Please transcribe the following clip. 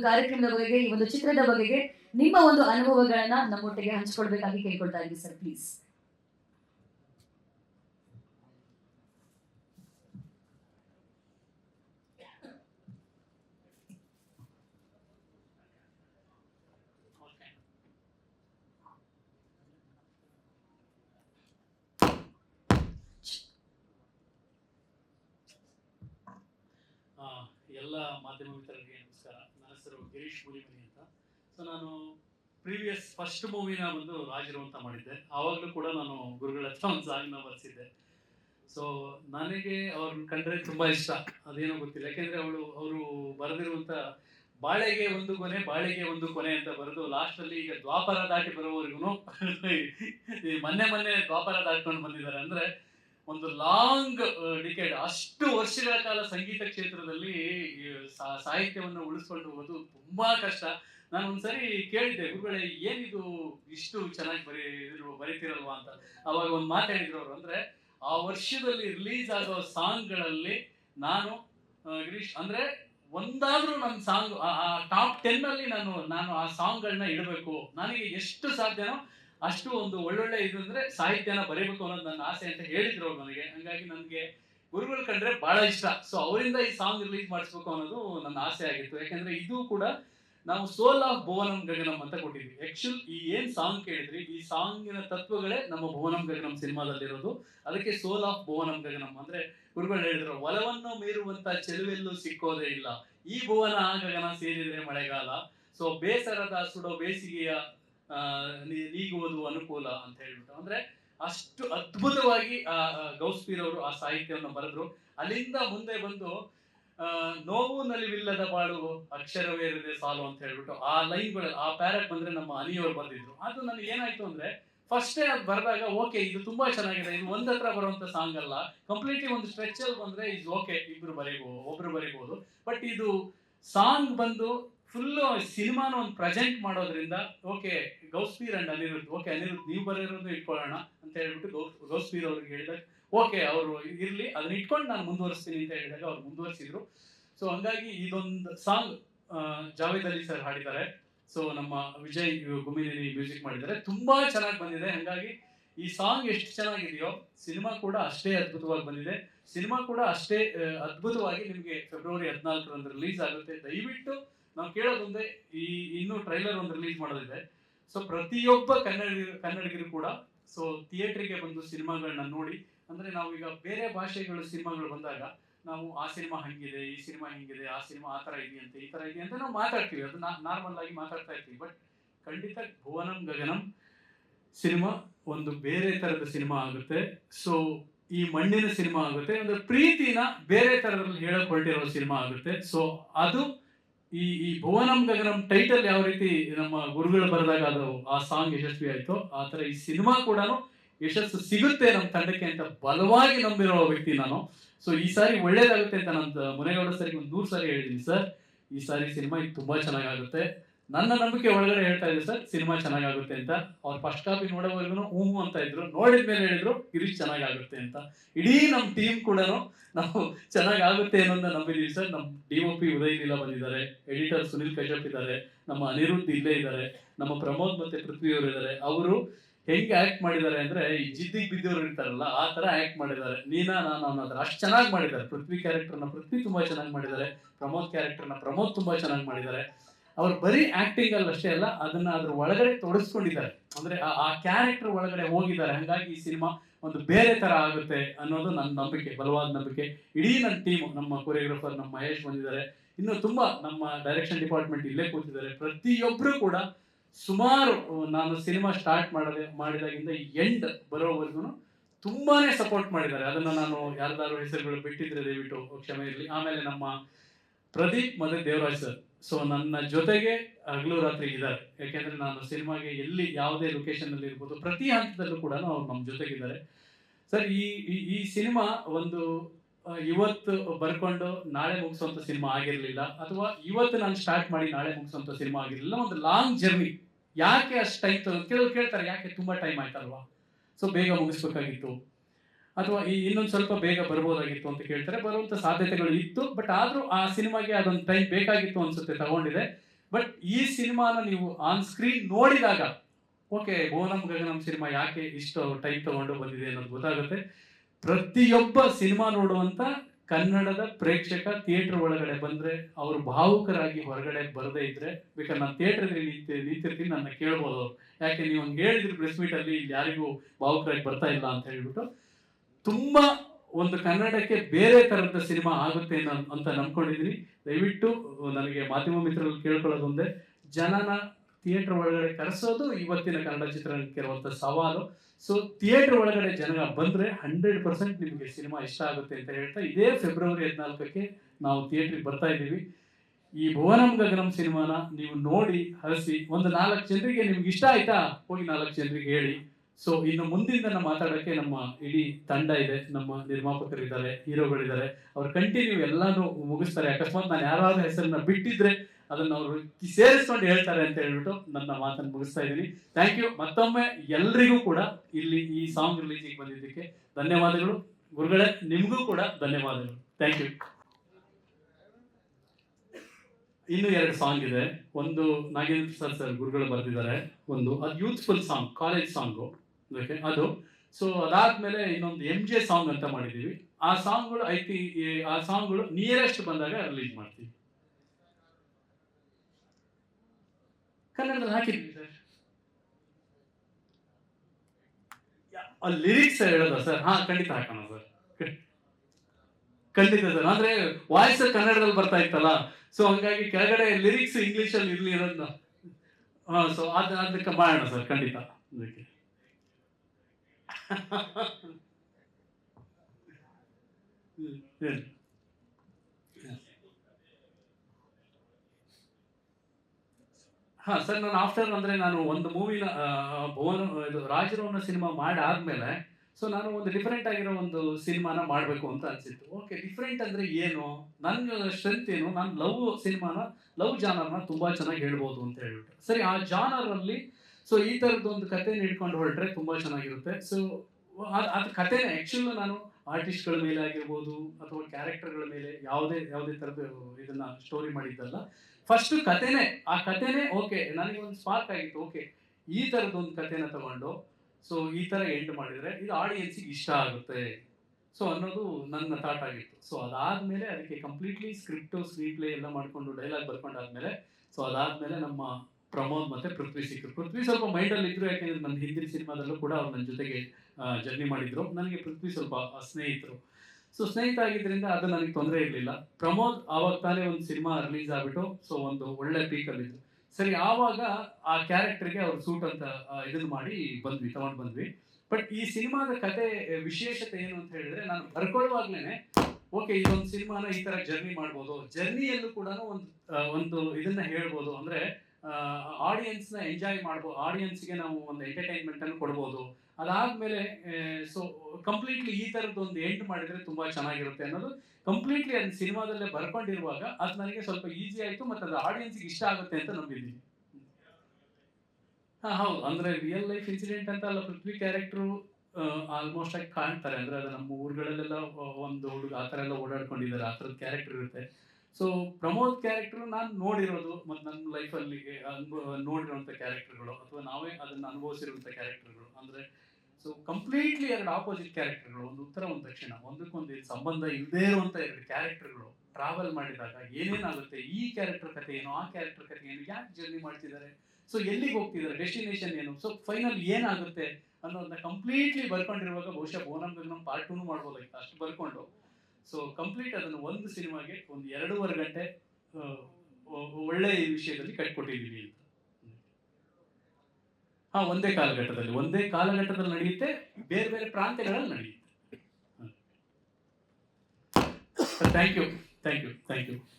ಕಾರ್ಯಕ್ರಮದ ಬಗೆಗೆ, ಈ ಒಂದು ಚಿತ್ರದ ಬಗೆಗೆ ನಿಮ್ಮ ಒಂದು ಅನುಭವಗಳನ್ನ ನಮ್ಮೊಟ್ಟಿಗೆ ಹಂಚಿಕೊಳ್ಬೇಕಾಗಿ ಕೇಳ್ಕೊಳ್ತಾ ಇದ್ದೀವಿ ಸರ್ ಪ್ಲೀಸ್ ಎಲ್ಲ ಮಾಧ್ಯಮ ಮಿತ್ರರಿಗೆ ನಮಸ್ಕಾರ. ಹೆಸರು ಗಿರೀಶ್ ಮುನಿಮನಿ ಅಂತ. ಸೊ ನಾನು ಪ್ರೀವಿಯಸ್ ಫಸ್ಟ್ ಮೂವಿನ ಒಂದು ರಾಜರು ಅಂತ ಮಾಡಿದ್ದೆ. ಆವಾಗಲೂ ಕೂಡ ನಾನು ಗುರುಗಳ ಹತ್ರ ಒಂದು ಸಾಂಗ್ನ ಬರೆಸಿದ್ದೆ. ಸೊ ನನಗೆ ಅವ್ರನ್ನ ಕಂಡ್ರೆ ತುಂಬಾ ಇಷ್ಟ. ಅದೇನೋ ಗೊತ್ತಿಲ್ಲ. ಯಾಕೆಂದ್ರೆ ಅವಳು, ಅವರು ಬರೆದಿರುವಂತ ಬಾಳೆಗೆ ಒಂದು ಕೊನೆ, ಬಾಳೆಗೆ ಒಂದು ಕೊನೆ ಅಂತ ಬರೆದು ಲಾಸ್ಟ್ ಅಲ್ಲಿ ಈಗ ದ್ವಾಪರ ದಾಟಿ ಬರೋವರೆಗೂ ಮೊನ್ನೆ ಮೊನ್ನೆ ದ್ವಾಪರ ದಾಟ್ಕೊಂಡು ಬಂದಿದ್ದಾರೆ. ಅಂದ್ರೆ ಒಂದು ಲಾಂಗ್ ಡಿಕೆಡ್ ಅಷ್ಟು ವರ್ಷಗಳ ಕಾಲ ಸಂಗೀತ ಕ್ಷೇತ್ರದಲ್ಲಿ ಸಾಹಿತ್ಯವನ್ನು ಉಳಿಸ್ಕೊಂಡು ಹೋಗೋದು ತುಂಬಾ ಕಷ್ಟ. ನಾನು ಒಂದ್ಸರಿ ಕೇಳಿದ್ದೆ, ಗುರುಗಳೇ, ಏನಿದು ಇಷ್ಟು ಚೆನ್ನಾಗಿ ಬರೀ ಬರೀತಿರಲ್ವಾ ಅಂತ. ಅವಾಗ ಒಂದು ಮಾತಾಡಿದ್ರು ಅವರು, ಅಂದ್ರೆ, ಆ ವರ್ಷದಲ್ಲಿ ರಿಲೀಸ್ ಆಗೋ ಸಾಂಗ್ಗಳಲ್ಲಿ ನಾನು ಗಿರೀಶ್, ಅಂದ್ರೆ, ಒಂದಾದ್ರೂ ನನ್ನ ಸಾಂಗ್, ಆ ಟಾಪ್ ಟೆನ್ ಅಲ್ಲಿ ನಾನು ನಾನು ಆ ಸಾಂಗ್ಗಳನ್ನ ಇಡಬೇಕು. ನನಗೆ ಎಷ್ಟು ಸಾಧ್ಯನೋ ಅಷ್ಟು ಒಂದು ಒಳ್ಳೊಳ್ಳೆ ಇದು ಅಂದ್ರೆ ಸಾಹಿತ್ಯನ ಬರೀಬೇಕು ಅನ್ನೋದು ನನ್ನ ಆಸೆ ಅಂತ ಹೇಳಿದ್ರು ಅವ್ರು ನನಗೆ. ಹಂಗಾಗಿ ನನಗೆ ಗುರುಗಳು ಕಂಡ್ರೆ ಬಹಳ ಇಷ್ಟ. ಸೊ ಅವರಿಂದ ಈ ಸಾಂಗ್ ರಿಲೀಸ್ ಮಾಡಿಸ್ಬೇಕು ಅನ್ನೋದು ನನ್ನ ಆಸೆ ಆಗಿತ್ತು. ಯಾಕಂದ್ರೆ ಇದು ಕೂಡ ನಾವು ಸೋಲ್ ಆಫ್ ಭುವನಂ ಗಗನಂ ಅಂತ ಕೊಟ್ಟಿದ್ವಿ. ಆಕ್ಚುಲ್ ಈ ಏನ್ ಸಾಂಗ್ ಕೇಳಿದ್ರಿ, ಈ ಸಾಂಗಿನ ತತ್ವಗಳೇ ನಮ್ಮ ಭುವನಂ ಗಗನಂ ಸಿನಿಮಾದಲ್ಲಿರೋದು. ಅದಕ್ಕೆ ಸೋಲ್ ಆಫ್ ಭುವನಂ ಗಗನಂ ಅಂದ್ರೆ ಗುರುಗಳು ಹೇಳಿದ್ರು, ಒಲವನ್ನು ಮೀರುವಂತ ಚೆಲುವೆಲ್ಲೂ ಸಿಕ್ಕೋದೇ ಇಲ್ಲ. ಈ ಭುವನ ಗಗನ ಸೇರಿದ್ರೆ ಮಳೆಗಾಲ. ಸೊ ಬೇಸರದ ಸುಡೋ ಬೇಸಿಗೆಯ ಆ, ಓದುವ ಅನುಕೂಲ ಅಂತ ಹೇಳ್ಬಿಟ್ಟು. ಅಂದ್ರೆ ಅಷ್ಟು ಅದ್ಭುತವಾಗಿ ಆ ಗೌಸ್ಪೀರ್ ಅವರು ಆ ಸಾಹಿತ್ಯವನ್ನು ಬರೆದ್ರು. ಅಲ್ಲಿಂದ ಮುಂದೆ ಬಂದು ನೋವು ನಲಿವಿಲ್ಲದ ಬಾಳು ಅಕ್ಷರವೇರದೆ ಸಾಲು ಅಂತ ಹೇಳ್ಬಿಟ್ಟು ಆ ಲೈನ್ ಆ ಪ್ಯಾರಕ್ ಬಂದ್ರೆ ನಮ್ಮ ಅನಿಯವರು ಬರೆದಿದ್ರು. ಅದು ನನಗೆ ಏನಾಯ್ತು ಅಂದ್ರೆ ಫಸ್ಟ್ ಅದು ಬರೆದಾಗ ಓಕೆ ಇದು ತುಂಬಾ ಚೆನ್ನಾಗಿದೆ. ಇದು ಒಂದತ್ರ ಬರುವಂತ ಸಾಂಗ್ ಅಲ್ಲ. ಕಂಪ್ಲೀಟ್ಲಿ ಒಂದು ಸ್ಟ್ರೆಚ್ ಅಲ್ಲಿ ಬಂದ್ರೆ ಇದು ಓಕೆ ಇಬ್ರು ಬರೀಬಹುದು ಒಬ್ರು ಬರೀಬಹುದು ಬಟ್ ಇದು ಸಾಂಗ್ ಬಂದು ಫುಲ್ ಸಿನಿಮಾನ ಒಂದು ಪ್ರೆಸೆಂಟ್ ಮಾಡೋದ್ರಿಂದ okay Gousepeer and Aniruddha okay Aniruddha ನೀವು ಬರೆಯೋದು ಇಟ್ಕೊಳ್ಳೋಣ ಅಂತ ಹೇಳ್ಬಿಟ್ಟು ಗೌ ಗೌಸ್ವೀರ್ ಅವ್ರಿಗೆ ಹೇಳಿದಾಗ ಓಕೆ ಅವರು ಇರ್ಲಿ, ಅದನ್ನ ಇಟ್ಕೊಂಡು ನಾನು ಮುಂದುವರಿಸ್ತೀನಿ ಅಂತ ಹೇಳಿದಾಗ ಅವ್ರು ಮುಂದುವರಿಸಿದ್ರು. ಸೊ ಹಂಗಾಗಿ ಇದೊಂದು ಸಾಂಗ್ ಜಾವೇದ್ ಅಲಿ ಸರ್ ಹಾಡಿದ್ದಾರೆ. ಸೊ ನಮ್ಮ ವಿಜಯ್ ಗುಮಿನಿ ಮ್ಯೂಸಿಕ್ ಮಾಡಿದ್ದಾರೆ. ತುಂಬಾ ಚೆನ್ನಾಗಿ ಬಂದಿದೆ. ಹಂಗಾಗಿ ಈ ಸಾಂಗ್ ಎಷ್ಟು ಚೆನ್ನಾಗಿದೆಯೋ ಸಿನಿಮಾ ಕೂಡ ಅಷ್ಟೇ ಅದ್ಭುತವಾಗಿ ಬಂದಿದೆ. ಸಿನಿಮಾ ಕೂಡ ಅಷ್ಟೇ ಅದ್ಭುತವಾಗಿ ನಿಮಗೆ ಫೆಬ್ರವರಿ ಹದಿನಾಲ್ಕರಂದು ರಿಲೀಸ್ ಆಗುತ್ತೆ. ದಯವಿಟ್ಟು ನಾವು ಕೇಳೋದೊಂದೇ ಈ, ಇನ್ನು ಟ್ರೈಲರ್ ಒಂದು ರಿಲೀಸ್ ಮಾಡೋದಿದೆ. ಸೊ ಪ್ರತಿಯೊಬ್ಬ ಕನ್ನಡಿಗರು ಕನ್ನಡಿಗರು ಕೂಡ ಸೊ ಥಿಯೇಟ್ರಿಗೆ ಬಂದು ಸಿನಿಮಾಗಳನ್ನ ನೋಡಿ, ಅಂದ್ರೆ ನಾವೀಗ ಬೇರೆ ಭಾಷೆಗಳು ಸಿನಿಮಾಗಳು ಬಂದಾಗ, ನಾವು ಆ ಸಿನಿಮಾ ಹಂಗಿದೆ, ಈ ಸಿನಿಮಾ ಹಿಂಗಿದೆ, ಆ ಸಿನಿಮಾ ಆ ತರ ಇದೆಯಂತೆ, ಈ ತರ ಇದೆಯಂತೆ ನಾವು ಮಾತಾಡ್ತೀವಿ. ಅದು ನಾರ್ಮಲ್ ಆಗಿ ಮಾತಾಡ್ತಾ ಇರ್ತೀವಿ. ಬಟ್ ಖಂಡಿತ ಭುವನಂ ಗಗನಂ ಸಿನಿಮಾ ಒಂದು ಬೇರೆ ತರದ ಸಿನಿಮಾ ಆಗುತ್ತೆ. ಸೊ ಈ ಮಣ್ಣಿನ ಸಿನಿಮಾ ಆಗುತ್ತೆ. ಅಂದ್ರೆ ಪ್ರೀತಿನ ಬೇರೆ ತರದಲ್ಲಿ ಹೇಳಕ್ ಹೊರಟಿರೋ ಸಿನಿಮಾ ಆಗುತ್ತೆ. ಸೊ ಅದು ಈ ಈ ಭುವನಂ ಗಗನಂ ಟೈಟಲ್ ಯಾವ ರೀತಿ ನಮ್ಮ ಗುರುಗಳು ಬರೆದಾಗ ಅದು ಆ ಸಾಂಗ್ ಯಶಸ್ವಿ ಆಯ್ತು ಆ ತರ ಈ ಸಿನಿಮಾ ಕೂಡ ಯಶಸ್ಸು ಸಿಗುತ್ತೆ ನಮ್ಮ ತಂಡಕ್ಕೆ ಅಂತ ಬಲವಾಗಿ ನಂಬಿರೋ ವ್ಯಕ್ತಿ ನಾನು. ಸೊ ಈ ಸಾರಿ ಒಳ್ಳೇದಾಗುತ್ತೆ ಅಂತ ನಾನು ಮುನೇಗೌಡ ಸರಿಗೆ ಒಂದು ನೂರು ಸಾರಿ ಹೇಳಿದ್ದೀನಿ ಸರ್. ಈ ಸಾರಿ ಸಿನಿಮಾ ಇದು ತುಂಬಾ ಚೆನ್ನಾಗಾಗುತ್ತೆ. ನನ್ನ ನಂಬಿಕೆ ಒಳಗಡೆ ಹೇಳ್ತಾ ಇದ್ರು ಸರ್, ಸಿನಿಮಾ ಚೆನ್ನಾಗಾಗುತ್ತೆ ಅಂತ. ಅವ್ರು ಫಸ್ಟ್ ಕಾಪಿ ನೋಡೋವರೆಗೂ ಹ್ಞೂ ಅಂತ ಇದ್ರು, ನೋಡಿದ ಮೇಲೆ ಹೇಳಿದ್ರು, ಗಿರೀಶ್ ಚೆನ್ನಾಗಾಗುತ್ತೆ ಅಂತ. ಇಡೀ ನಮ್ಮ ಟೀಮ್ ಕೂಡ ನಾವು ಚೆನ್ನಾಗಾಗುತ್ತೆ ಅನ್ನೋದನ್ನ ನಂಬಿದೀವಿ ಸರ್. ನಮ್ಮ D O P Uday Leela ಬಂದಿದ್ದಾರೆ ಎಡಿಟರ್ ಸುನಿಲ್ ಕಶ್ಯಪ್ ಇದ್ದಾರೆ, ನಮ್ಮ ಅನಿರುದ್ಧ ಇಲ್ಲೇ ಇದ್ದಾರೆ, ನಮ್ಮ ಪ್ರಮೋದ್ ಮತ್ತೆ ಪೃಥ್ವಿ ಅವರು ಇದ್ದಾರೆ. ಅವರು ಹೆಂಗೆ ಆಕ್ಟ್ ಮಾಡಿದ್ದಾರೆ ಅಂದ್ರೆ, ಈ ಜಿದ್ದಿಗೆ ಬಿದ್ದವರು ಇರ್ತಾರಲ್ಲ, ಆ ತರ ಆಕ್ಟ್ ಮಾಡಿದ್ದಾರೆ. ನೀನಾ, ನಾನು ಅನ್ನೋದ್ರ ಅಷ್ಟು ಚೆನ್ನಾಗಿ ಮಾಡಿದ್ದಾರೆ. ಪೃಥ್ವಿ ಕ್ಯಾರೆಕ್ಟರ್ನ ಪೃಥ್ವಿ ತುಂಬಾ ಚೆನ್ನಾಗಿ ಮಾಡಿದ್ದಾರೆ. ಪ್ರಮೋದ್ ಕ್ಯಾರೆಕ್ಟರ್ನ ಪ್ರಮೋದ್ ತುಂಬಾ ಚೆನ್ನಾಗಿ ಮಾಡಿದ್ದಾರೆ. ಅವ್ರು ಬರೀ ಆಕ್ಟಿಂಗ್ ಅಲ್ಲಿ ಅಷ್ಟೇ ಅಲ್ಲ, ಅದನ್ನ ಅದ್ರ ಒಳಗಡೆ ತೊಡಸ್ಕೊಂಡಿದ್ದಾರೆ. ಅಂದ್ರೆ ಆ- ಕ್ಯಾರೆಕ್ಟರ್ ಒಳಗಡೆ ಹೋಗಿದ್ದಾರೆ. ಹಂಗಾಗಿ ಈ ಸಿನಿಮಾ ಒಂದು ಬೇರೆ ತರ ಆಗುತ್ತೆ ಅನ್ನೋದು ನನ್ನ ನಂಬಿಕೆ, ಬಲವಾದ ನಂಬಿಕೆ. ಇಡೀ ನನ್ನ ಟೀಮ್ ನಮ್ಮ ಕೊರಿಯೋಗ್ರಾಫರ್ ನಮ್ಮ ಮಹೇಶ್ ಬಂದಿದ್ದಾರೆ. ಇನ್ನು ತುಂಬಾ ನಮ್ಮ ಡೈರೆಕ್ಷನ್ ಡಿಪಾರ್ಟ್ಮೆಂಟ್ ಇಲ್ಲೇ ಕೂತಿದ್ದಾರೆ. ಪ್ರತಿಯೊಬ್ರು ಕೂಡ ಸುಮಾರು ನಾನು ಸಿನಿಮಾ ಸ್ಟಾರ್ಟ್ ಮಾಡದೆ, ಮಾಡಿದಾಗಿಂದ ಎಂಡ್ ಬರೋವರೆಗೂ ತುಂಬಾನೇ ಸಪೋರ್ಟ್ ಮಾಡಿದ್ದಾರೆ. ಅದನ್ನ ನಾನು ಯಾರ್ದಾರು ಹೆಸರುಗಳು ಬಿಟ್ಟಿದ್ರೆ ದಯವಿಟ್ಟು ಕ್ಷಮೆ ಇರಲಿ. ಆಮೇಲೆ ನಮ್ಮ ಪ್ರದೀಪ್ ಮತ್ತೆ ದೇವರಾಜ್ ಸರ್. ಸೊ ನನ್ನ ಜೊತೆಗೆ ಹಗಲು ರಾತ್ರಿ ಇದ್ದಾರೆ. ಯಾಕೆಂದ್ರೆ ನಾನು ಸಿನಿಮಾಗೆ ಎಲ್ಲಿ ಯಾವುದೇ ಲೊಕೇಶನ್ ಅಲ್ಲಿ ಇರ್ಬೋದು, ಪ್ರತಿ ಹಂತದಲ್ಲೂ ಕೂಡ ಅವ್ರು ನಮ್ಮ ಜೊತೆಗಿದ್ದಾರೆ. ಸರ್, ಈ, ಈ- ಸಿನಿಮಾ ಒಂದು ಇವತ್ತು ಬರ್ಕೊಂಡು ನಾಳೆ ಮುಗಿಸುವಂತ ಸಿನಿಮಾ ಆಗಿರ್ಲಿಲ್ಲ, ಅಥವಾ ಇವತ್ತು ನಾನು ಸ್ಟಾರ್ಟ್ ಮಾಡಿ ನಾಳೆ ಮುಗಿಸುವಂತ ಸಿನಿಮಾ ಆಗಿರ್ಲಿಲ್ಲ, ಒಂದು ಲಾಂಗ್ ಜರ್ನಿ ಯಾಕೆ ಅಷ್ಟು ಟೈಮ್ ಅಂತ ಕೆಲವರು ಕೇಳ್ತಾರೆ, ಯಾಕೆ ತುಂಬಾ ಟೈಮ್ ಆಯ್ತಲ್ವಾ? ಸೊ ಬೇಗ ಮುಗಿಸ್ಬೇಕಾಗಿತ್ತು. ಅಥವಾ ಈ ಇನ್ನೊಂದು ಸ್ವಲ್ಪ ಬೇಗ ಬರ್ಬೋದಾಗಿತ್ತು ಅಂತ ಕೇಳ್ತಾರೆ. ಬರುವಂತ ಸಾಧ್ಯತೆಗಳು ಇತ್ತು. ಬಟ್ ಆದ್ರೂ ಆ ಸಿನಿಮಾಗೆ ಅದೊಂದು ಟೈಮ್ ಬೇಕಾಗಿತ್ತು ಅನ್ಸುತ್ತೆ ತಗೊಂಡಿದೆ ಬಟ್ ಈ ಸಿನಿಮಾನ ನೀವು ಆನ್ ಸ್ಕ್ರೀನ್ ನೋಡಿದಾಗ ಓಕೆ ಓನಂ ಗಗನಂ ಸಿನಿಮಾ ಯಾಕೆ ಇಷ್ಟು ಟೈಮ್ ತಗೊಂಡು ಬಂದಿದೆ ಅನ್ನೋದು ಗೊತ್ತಾಗುತ್ತೆ. ಪ್ರತಿಯೊಬ್ಬ ಸಿನಿಮಾ ನೋಡುವಂತ ಕನ್ನಡದ ಪ್ರೇಕ್ಷಕ ಥಿಯೇಟರ್ ಒಳಗಡೆ ಬಂದ್ರೆ, ಅವರು ಭಾವುಕರಾಗಿ ಹೊರಗಡೆ ಬರದೇ ಇದ್ರೆ ಬೇಕಾದ್ರೆ ನಾನು ಥಿಯೇಟರ್ ನಿಂತಿ, ನಿಂತಿರ್ತೀನಿ, ನನ್ನ ಕೇಳ್ಬೋದು. ಯಾಕೆ, ನೀವು ಹಂಗೆ ಹೇಳಿದ್ರಿ ಪ್ರೆಸ್ ಮೀಟ್ ಅಲ್ಲಿ ಯಾರಿಗೂ ಭಾವುಕರಾಗಿ ಬರ್ತಾ ಇಲ್ಲ ಅಂತ ಹೇಳ್ಬಿಟ್ಟು ತುಂಬಾ ಒಂದು ಕನ್ನಡಕ್ಕೆ ಬೇರೆ ತರದ ಸಿನಿಮಾ ಆಗುತ್ತೆ ಅಂತ ನಂಬ್ಕೊಂಡಿದ್ದೀನಿ ದಯವಿಟ್ಟು ನನಗೆ ಮಾಧ್ಯಮ ಮಿತ್ರರು ಕೇಳ್ಕೊಳ್ಳೋದೊಂದೇ ಜನನ ಥಿಯೇಟರ್ ಒಳಗಡೆ ಕರೆಸೋದು ಇವತ್ತಿನ ಕನ್ನಡ ಚಿತ್ರರಂಗಕ್ಕೆ ಇರುವಂತ ಸವಾಲು. ಸೊ ಥಿಯೇಟರ್ ಒಳಗಡೆ ಜನ ಬಂದ್ರೆ ಹಂಡ್ರೆಡ್ ಪರ್ಸೆಂಟ್ ನಿಮಗೆ ಸಿನಿಮಾ ಇಷ್ಟ ಆಗುತ್ತೆ ಅಂತ ಹೇಳ್ತಾ ಇದೇ ಫೆಬ್ರವರಿ ಹದಿನಾಲ್ಕಕ್ಕೆ ನಾವು ಥಿಯೇಟ್ರಿಗೆ ಬರ್ತಾ ಇದ್ದೀವಿ. ಈ ಭುವನಂ ಗಗನಂ ಸಿನಿಮಾನ ನೀವು ನೋಡಿ ಹರಿಸಿ ಒಂದು ನಾಲ್ಕು ಜನರಿಗೆ ನಿಮ್ಗೆ ಇಷ್ಟ ಆಯ್ತಾ? ಹೋಗಿ ನಾಲ್ಕು ಜನರಿಗೆ ಹೇಳಿ. ಸೊ ಇನ್ನು ಮುಂದಿನ ಮಾತಾಡೋಕ್ಕೆ ನಮ್ಮ ಇಡೀ ತಂಡ ಇದೆ. ನಮ್ಮ ನಿರ್ಮಾಪಕರು ನಿರ್ಮಾಪಕರಿದ್ದಾರೆ ಹೀರೋಗಳಿದ್ದಾರೆ ಅವ್ರು ಕಂಟಿನ್ಯೂ ಎಲ್ಲಾನು ಮುಗಿಸ್ತಾರೆ. ಅಕಸ್ಮಾತ್ ನಾನು ಯಾರಾದ್ರೂ ಹೆಸರನ್ನ ಬಿಟ್ಟಿದ್ರೆ ಅದನ್ನ ಅವರು ಸೇರಿಸ್ಕೊಂಡು ಹೇಳ್ತಾರೆ ಅಂತ ಹೇಳ್ಬಿಟ್ಟು ನನ್ನ ಮಾತನ್ನು ಮುಗಿಸ್ತಾ ಇದ್ದೀನಿ. ಥ್ಯಾಂಕ್ ಯು ಮತ್ತೊಮ್ಮೆ ಎಲ್ರಿಗೂ ಕೂಡ ಇಲ್ಲಿ ಈ ಸಾಂಗ್ ರಿಲೀಸಿಗೆ ಬಂದಿದ್ದಕ್ಕೆ ಧನ್ಯವಾದಗಳು. ಗುರುಗಳೇ, ನಿಮಗೂ ಕೂಡ ಧನ್ಯವಾದಗಳು. ಥ್ಯಾಂಕ್ ಯು ಇನ್ನು ಎರಡು ಸಾಂಗ್ ಇದೆ. ಒಂದು ನಾಗೇಂದ್ರ ಪ್ರಸಾದ್ ಸರ್ ಗುರುಗಳು ಬರೆದಿದ್ದಾರೆ. ಒಂದು, ಅದು ಯೂತ್ಫುಲ್ ಸಾಂಗ್ ಕಾಲೇಜ್ ಸಾಂಗು ಅದು. ಸೊ ಅದಾದ್ಮೇಲೆ ಇನ್ನೊಂದು ಎಂ ಜೆ ಸಾಂಗ್ ಅಂತ ಮಾಡಿದ್ದೀವಿ. ಆ ಸಾಂಗ್ಗಳು ಐ ತಿ ಆ ಸಾಂಗ್ಗಳು ನಿಯರೆಸ್ಟ್ ಬಂದಾಗ ರಿಲೀಸ್ ಮಾಡ್ತೀವಿ. ಕನ್ನಡದಲ್ಲಿ ಹಾಕಿದ್ವಿ ಸರ್ ಲಿರಿಕ್ಸ್ ಹೇಳೋದ ಸರ್ ಹಾ, ಖಂಡಿತ ಹಾಕೋಣ ಸರ್ ಖಂಡಿತ ಸರ್ ಅಂದ್ರೆ ವಾಯ್ಸ್ ಕನ್ನಡದಲ್ಲಿ ಬರ್ತಾ ಇತ್ತಲ್ಲ. ಸೊ ಹಂಗಾಗಿ ಕೆಳಗಡೆ ಲಿರಿಕ್ಸ್ ಇಂಗ್ಲಿಷ್ ಅಲ್ಲಿ ಇರ್ಲಿ ಹಾ ಸೊ ಅದ ಅದಕ್ಕೆ ಮಾಡೋಣ ಸರ್ ಖಂಡಿತ. ಅದಕ್ಕೆ. ಹಾ, ಸರ್, ನಾನು ಆಫ್ಟರ್ ಅಂದ್ರೆ ನಾನು ಒಂದು ಮೂವಿನ ಭುವನ, ಇದು ರಾಜರವನ ಸಿನಿಮಾ ಮಾಡಾದ್ಮೇಲೆ ಸೊ ನಾನು ಒಂದು ಡಿಫ್ರೆಂಟ್ ಆಗಿರೋ ಒಂದು ಸಿನಿಮಾನ ಮಾಡಬೇಕು ಅಂತ ಅನ್ಸಿತ್ತು. ಓಕೆ ಡಿಫ್ರೆಂಟ್ ಅಂದ್ರೆ ಏನು? ನನ್ನ ಸ್ಟ್ರೆಂತ್ ಏನು? ನಾನು ಲವ್ ಸಿನಿಮಾನ ಲವ್ ಜಾನರ್ನ ತುಂಬಾ ಚೆನ್ನಾಗಿ ಹೇಳ್ಬೋದು ಅಂತ ಹೇಳ್ಬಿಟ್ಟು. ಸರಿ, ಆ ಜಾನರ್ ಅಲ್ಲಿ ಸೊ ಈ ತರದ ಒಂದು ಕಥೆನ ಹಿಡ್ಕೊಂಡು ಹೊರಟ್ರೆ ತುಂಬಾ ಚೆನ್ನಾಗಿರುತ್ತೆ. ಸೊ ಅದು ಕಥೆನೇ ಆಕ್ಚುಲ್ ನಾನು ಆರ್ಟಿಸ್ಟ್ಗಳ ಮೇಲೆ ಆಗಿರ್ಬೋದು ಅಥವಾ ಕ್ಯಾರೆಕ್ಟರ್ಗಳ ಮೇಲೆ ಯಾವುದೇ ಯಾವುದೇ ತರದ ಇದನ್ನ ಸ್ಟೋರಿ ಮಾಡಿದ್ದಲ್ಲ. ಫಸ್ಟ್ ಕಥೆನೇ, ಆ ಕಥೆನೇ ಓಕೆ ನನಗೆ ಒಂದು ಸ್ಪಾರ್ಕ್ ಆಗಿತ್ತು. ಓಕೆ ಈ ತರದ ಒಂದು ಕಥೆನ ತಗೊಂಡು ಸೊ ಈ ತರ ಎಂಡ್ ಮಾಡಿದ್ರೆ ಇದು ಆಡಿಯನ್ಸಿಗೆ ಇಷ್ಟ ಆಗುತ್ತೆ. ಸೊ ಅನ್ನೋದು ನನ್ನ ಥಾಟ್ ಆಗಿತ್ತು. ಸೊ ಅದಾದ್ಮೇಲೆ ಅದಕ್ಕೆ ಕಂಪ್ಲೀಟ್ಲಿ ಸ್ಕ್ರಿಪ್ಟು ಸ್ಕ್ರೀನ್ ಪ್ಲೇ ಎಲ್ಲ ಮಾಡ್ಕೊಂಡು ಡೈಲಾಗ್ ಬರ್ಕೊಂಡಾದ್ಮೇಲೆ ಸೊ ಅದಾದ್ಮೇಲೆ ನಮ್ಮ ಪ್ರಮೋದ್ ಮತ್ತೆ ಪೃಥ್ವಿ ಸಿಕ್ಕರು. ಪೃಥ್ವಿ ಸ್ವಲ್ಪ ಮೈಂಡಲ್ಲಿ ಇದ್ರು, ಯಾಕೆಂದ್ರೆ ನನ್ನ ಹಿಂದಿನ ಸಿನಿಮಾದಲ್ಲೂ ಕೂಡ ಅವ್ರು ನನ್ನ ಜೊತೆಗೆ ಜರ್ನಿ ಮಾಡಿದ್ರು. ನನಗೆ ಪೃಥ್ವಿ ಸ್ವಲ್ಪ ಸ್ನೇಹಿತರು. ಸೊ ಸ್ನೇಹಿತ ಆಗಿದ್ರಿಂದ ಅದು ನನಗೆ ತೊಂದರೆ ಇರಲಿಲ್ಲ. ಪ್ರಮೋದ್ ಆವಾಗ ತಾನೇ ಒಂದು ಸಿನಿಮಾ ರಿಲೀಸ್ ಆಗ್ಬಿಟ್ಟು ಸೊ ಒಂದು ಒಳ್ಳೆ ಪೀಕಲ್ಲಿ ಇದ್ರು. ಸರಿ, ಆವಾಗ ಆ ಕ್ಯಾರೆಕ್ಟರ್ಗೆ ಅವ್ರು ಸೂಟ್ ಅಂತ ಇದನ್ನು ಇದನ್ನ ಮಾಡಿ ಬಂದ್ವಿ, ತಗೊಂಡ್ ಬಂದ್ವಿ. ಬಟ್ ಈ ಸಿನಿಮಾದ ಕತೆ, ವಿಶೇಷತೆ ಏನು ಅಂತ ಹೇಳಿದ್ರೆ, ನಾನು ಬರ್ಕೊಳ್ಳುವಾಗ್ಲೇನೆ, ಓಕೆ, ಇದೊಂದು ಸಿನಿಮಾನ ಈ ತರ ಜರ್ನಿ ಮಾಡ್ಬೋದು. ಜರ್ನಿಯಲ್ಲೂ ಕೂಡ ಒಂದು ಒಂದು ಇದನ್ನ ಹೇಳ್ಬೋದು. ಅಂದ್ರೆ ಆಡಿಯನ್ಸ್ನ ಎಂಜಾಯ್ ಮಾಡ್ಬೋದು ಆಡಿಯನ್ಸ್ಗೆ ನಾವು ಒಂದು ಎಂಟರ್ಟೈನ್ಮೆಂಟ್ ಅನ್ನು ಕೊಡ್ಬೋದು. ಅದಾದ್ಮೇಲೆ ಸೊ ಕಂಪ್ಲೀಟ್ಲಿ ಈ ತರದ್ದು ಒಂದು ಎಂಡ್ ಮಾಡಿದ್ರೆ ತುಂಬಾ ಚೆನ್ನಾಗಿರುತ್ತೆ ಅನ್ನೋದು ಕಂಪ್ಲೀಟ್ಲಿ ಅದು ಸಿನಿಮಾದಲ್ಲೇ ಬರ್ಕೊಂಡಿರುವಾಗ ಅದು ನನಗೆ ಸ್ವಲ್ಪ ಈಸಿ ಆಯ್ತು ಮತ್ತೆ ಅದು ಆಡಿಯನ್ಸ್ಗೆ ಇಷ್ಟ ಆಗುತ್ತೆ ಅಂತ ನಂಬಿದ್ದೀನಿ. ಹಾ, ಹೌದು. ಅಂದ್ರೆ ರಿಯಲ್ ಲೈಫ್ ಇನ್ಸಿಡೆಂಟ್ ಅಂತ ಅಲ್ಲ, ಪೃಥ್ವಿ ಕ್ಯಾರೆಕ್ಟ್ರು ಆಲ್ಮೋಸ್ಟ್ ಆಗಿ ಕಾಣ್ತಾರೆ. ಅಂದ್ರೆ ಅದು ನಮ್ಮ ಊರುಗಳಲ್ಲೆಲ್ಲ ಒಂದು ಹುಡುಗ ಆ ಥರ ಎಲ್ಲ ಓಡಾಡ್ಕೊಂಡಿದ್ದಾರೆ. ಆ ಥರದ ಕ್ಯಾರೆಕ್ಟರ್ ಇರುತ್ತೆ. ಸೊ ಪ್ರಮೋದ್ ಕ್ಯಾರೆಕ್ಟರ್ ನಾನು ನೋಡಿರೋದು ಮತ್ತು ನನ್ನ ಲೈಫಲ್ಲಿ ನೋಡಿರುವಂಥ ಕ್ಯಾರೆಕ್ಟರ್ಗಳು ಅಥವಾ ನಾವೇ ಅದನ್ನು ಅನುಭವಿಸಿರುವಂಥ ಕ್ಯಾರೆಕ್ಟರ್ಗಳು ಅಂದ್ರೆ ಸೊ ಕಂಪ್ಲೀಟ್ಲಿ ಎರಡು ಆಪೋಸಿಟ್ ಕ್ಯಾರೆಕ್ಟರ್ಗಳು ಒಂದು ಉತ್ತರ, ಒಂದು ದಕ್ಷಿಣ. ಒಂದಕ್ಕೊಂದು ಸಂಬಂಧ ಇಲ್ಲದೇ ಇರುವಂಥ ಎರಡು ಕ್ಯಾರೆಕ್ಟರ್ಗಳು ಟ್ರಾವೆಲ್ ಮಾಡಿದಾಗ ಏನೇನಾಗುತ್ತೆ, ಈ ಕ್ಯಾರೆಕ್ಟರ್ ಕಥೆ ಏನು, ಆ ಕ್ಯಾರೆಕ್ಟರ್ ಕಥೆ ಏನು, ಯಾಕೆ ಜರ್ನಿ ಮಾಡ್ತಿದ್ದಾರೆ? ಸೊ ಎಲ್ಲಿಗೆ ಹೋಗ್ತಿದ್ದಾರೆ? ಡೆಸ್ಟಿನೇಷನ್ ಏನು? ಸೊ ಫೈನಲ್ ಏನಾಗುತ್ತೆ ಅನ್ನೋದನ್ನ ಕಂಪ್ಲೀಟ್ಲಿ ಬರ್ಕೊಂಡಿರುವಾಗ ಬಹುಶಃ ಬೋನಂ ನಮ್ಮ ಪಾರ್ಟ್ ಟೂನು ಮಾಡ್ಬೋದಾಗಿತ್ತು. ಅಷ್ಟು ಬರ್ಕೊಂಡು ಸೊ ಕಂಪ್ಲೀಟ್ ಅದನ್ನು ಒಂದು ಸಿನಿಮಾಗೆ ಒಂದು ಎರಡೂವರೆ ಗಂಟೆ ಒಳ್ಳೆ ವಿಷಯದಲ್ಲಿ ಕಟ್ಕೊಟ್ಟಿದ್ದೀವಿ ಅಂತ. ಹಾ, ಒಂದೇ ಕಾಲಘಟ್ಟದಲ್ಲಿ. ಒಂದೇ ಕಾಲಘಟ್ಟದಲ್ಲಿ ನಡೆಯುತ್ತೆ, ಬೇರೆ ಬೇರೆ ಪ್ರಾಂತ್ಯಗಳಲ್ಲಿ ನಡೆಯುತ್ತೆ. Thank you thank you thank you